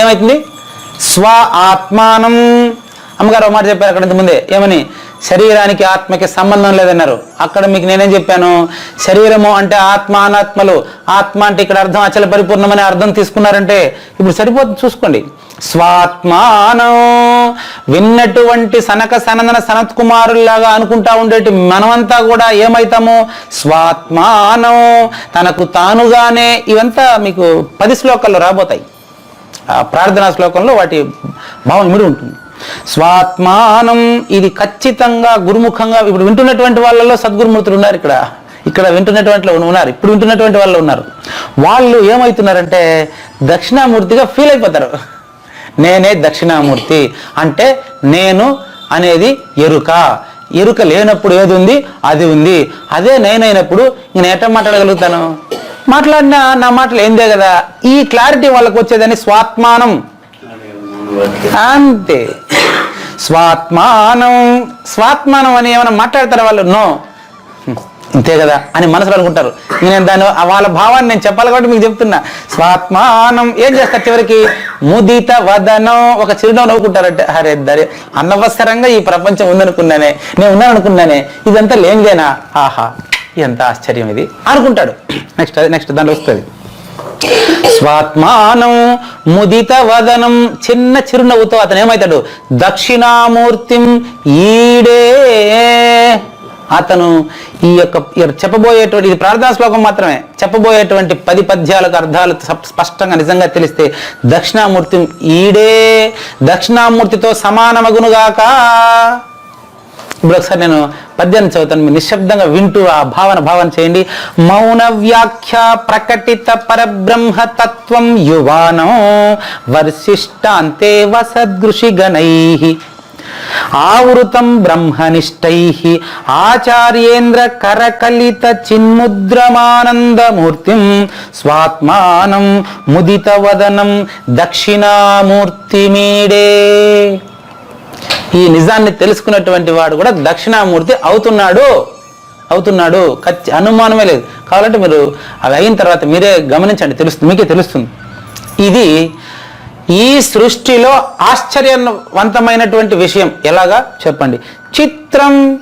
ఏమవుతుంది స్వ ఆత్మానం. అమ్మగారు మాట చెప్పారు అక్కడ ఇంత ముందే. ఏమని? శరీరానికి ఆత్మకి సంబంధం లేదన్నారు. అక్కడ మీకు నేనేం చెప్పాను? శరీరము అంటే ఆత్మ అనాత్మలు ఆత్మ అంటే ఇక్కడ అర్థం అచల పరిపూర్ణమనే అర్థం తీసుకున్నారంటే ఇప్పుడు సరిపోతుంది చూసుకోండి. స్వాత్మానం. విన్నటువంటి సనక సనందన సనత్ కుమారుల్లాగా అనుకుంటా ఉండేటి మనమంతా కూడా ఏమైతాము? స్వాత్మానం. తనకు తానుగానే ఇవంతా మీకు పది శ్లోకాల్లో రాబోతాయి. ప్రార్థనా శ్లోకంలో వాటి భావం ఇమిడి ఉంటుంది. స్వాత్మానం ఇది ఖచ్చితంగా గురుముఖంగా ఇప్పుడు వింటున్నటువంటి వాళ్ళలో సద్గురుమూర్తులు ఉన్నారు ఇక్కడ. ఇక్కడ వింటున్నటువంటి ఉన్నారు. ఇప్పుడు వింటున్నటువంటి వాళ్ళు ఉన్నారు. వాళ్ళు ఏమవుతున్నారంటే దక్షిణామూర్తిగా ఫీల్ అయిపోతారు. నేనే దక్షిణామూర్తి అంటే నేను అనేది ఎరుక. ఎరుక లేనప్పుడు ఏది ఉంది? అది ఉంది. అదే నేనైనప్పుడు నేను ఎట్లా మాట్లాడగలుగుతాను? మాట్లాడినా నా మాటలు ఏందే కదా? ఈ క్లారిటీ వాళ్ళకి వచ్చేదని స్వాత్మానం. అంతే. స్వాత్మానం. స్వాత్మానం అని ఏమైనా మాట్లాడతారా వాళ్ళు? నో. ఇంతే కదా? అని మనసులో అనుకుంటారు. నేను దాని వాళ్ళ భావాన్ని నేను చెప్పాలి కాబట్టి మీకు చెప్తున్నా. స్వాత్మానం. ఏం చేస్తారు చివరికి? ముదిత వదనం. ఒక చిరునవ్వు నవ్వుకుంటారంటే. అరే దరే అనవసరంగా ఈ ప్రపంచం ఉందనుకున్నానే. నేను ఉన్నాను అనుకున్నానే ఇదంతా లేనిదేనా? ఆహా. ఎంత ఆశ్చర్యం ఇది. అనుకుంటాడు. నెక్స్ట్ నెక్స్ట్ దాంట్లో వస్తుంది. స్వాత్మానం ముదిత వదనం చిన్న చిరునవ్వుతో అతను ఏమవుతాడు దక్షిణామూర్తిం ఈడే. అతను ఈ యొక్క చెప్పబోయేటువంటి ఇది ప్రార్థనా శ్లోకం మాత్రమే. చెప్పబోయేటువంటి పది పద్యాలకు అర్థాలు స్పష్టంగా నిజంగా తెలిస్తే దక్షిణామూర్తి ఈడే. దక్షిణామూర్తితో సమానమగునుగాక. ఇప్పుడు ఒకసారి నేను పద్యాన్ని చదువుతాను. మీరు నిశ్శబ్దంగా వింటూ ఆ భావన భావన చేయండి. మౌన వ్యాఖ్య ప్రకటిత పరబ్రహ్మ తత్వం యువానం వర్షిష్టాంతే వసదృషి గణై ఆవృతం బ్రహ్మనిష్టై. ఆచార్యేంద్ర కరకలిత చిన్ముద్రమానందమూర్తిం స్వాత్మానం ముదిత వదనం దక్షిణామూర్తిమీడే. ఈ నిజాన్ని తెలుసుకున్నటువంటి వాడు కూడా దక్షిణామూర్తి అవుతున్నాడు. అవుతున్నాడు. ఖచ్చి అనుమానమే లేదు. కావాలంటే మీరు అవి అయిన తర్వాత మీరే గమనించండి. తెలుస్తుంది. మీకే తెలుస్తుంది. ఇది ఈ సృష్టిలో ఆశ్చర్యవంతమైనటువంటి విషయం. ఎలాగా? చెప్పండి. చిత్రం